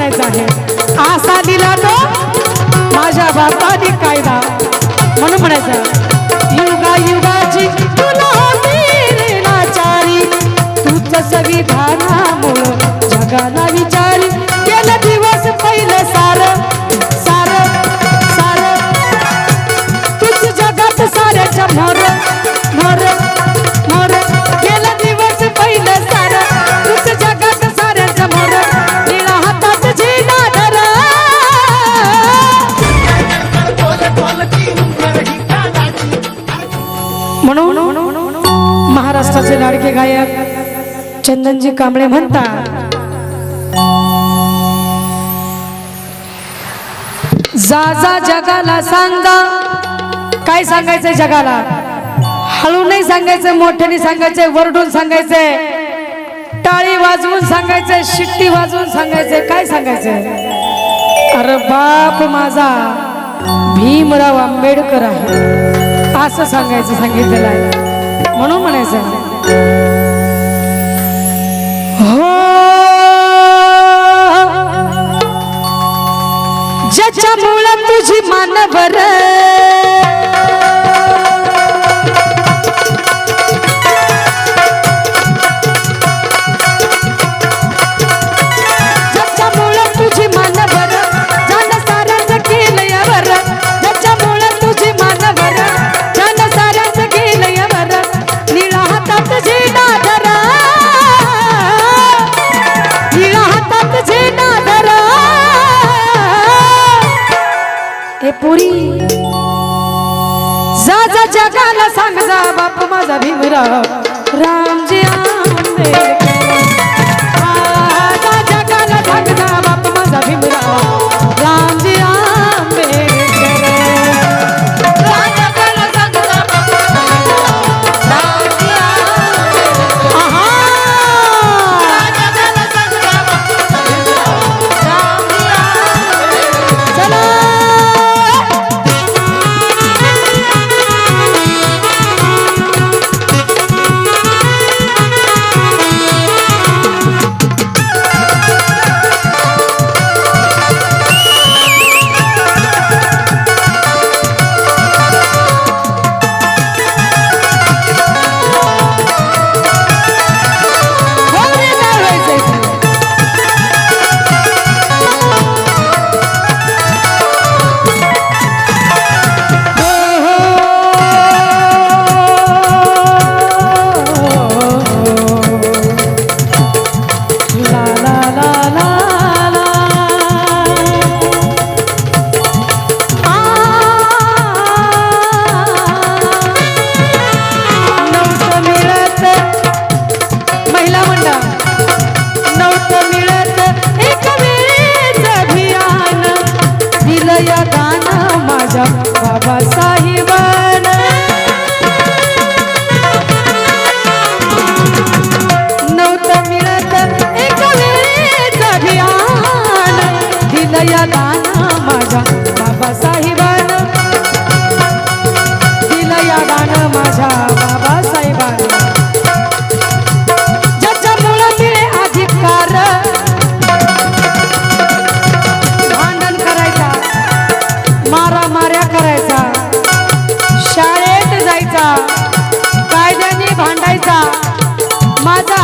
म्हणायचं आहे? असा दिला तो माझ्या बापाने कायदा. म्हणून म्हणायचं युगा युगाची तुला वीरनाचारी तूच संविधानामुळं जगाला विचारी. गेलं दिवस पहिलं सारं. लाडके गायक चंदनजी कांबळे म्हणतात. जा जा जगाला सांगा. काय सांगायचंय जगाला? हळू नाही सांगायचंय मोठ्याने सांगायचंय वरडून सांगायचंय टाळी वाजवून सांगायचंय शिट्टी वाजवून सांगायचंय काय सांगायचंय? अरे बाप माझा भीमराव आंबेडकर आहे. असं सांगायचं सांगितलेलं आहे. म्हणून म्हणायचं तुझी माझा जगाला सांग जा बाप माझा भीमराव. रामजी आंबेडकर.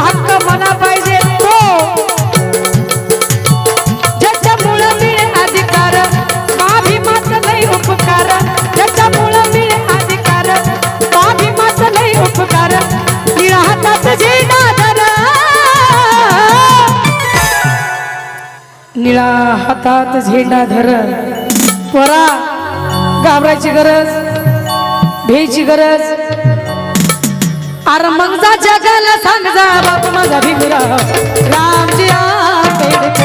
हक्क मना पाहिजे तो. ज्याच्यामुळं मिळे अधिकार स्वाभिमाचं नाही उपकार. ज्याच्यामुळं मिळे अधिकार स्वाभिमाचं नाही उपकार. निळा हातात झेंडा धरा निळा हातात झेंडा धर पोरा घाबरायची गरज भ्यायची गरज. अरे मग जा जगाला सांग जा बाप माझा भीमराव रामजी आंबेडकर.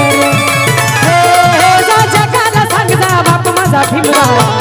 हे, हे, जा जगाला सांग जा बाप माझा भीमराव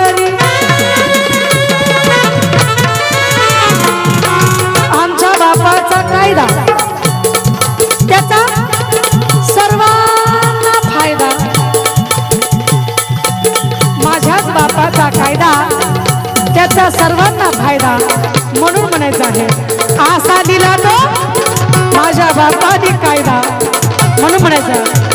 सर्वांना फायदा म्हणून म्हणायचं आहे. आसा दिला तो माझ्या बापाने कायदा म्हणून म्हणायचं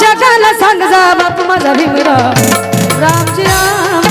जगाला सांग जा बाप माझा भीमराव. रामजी राम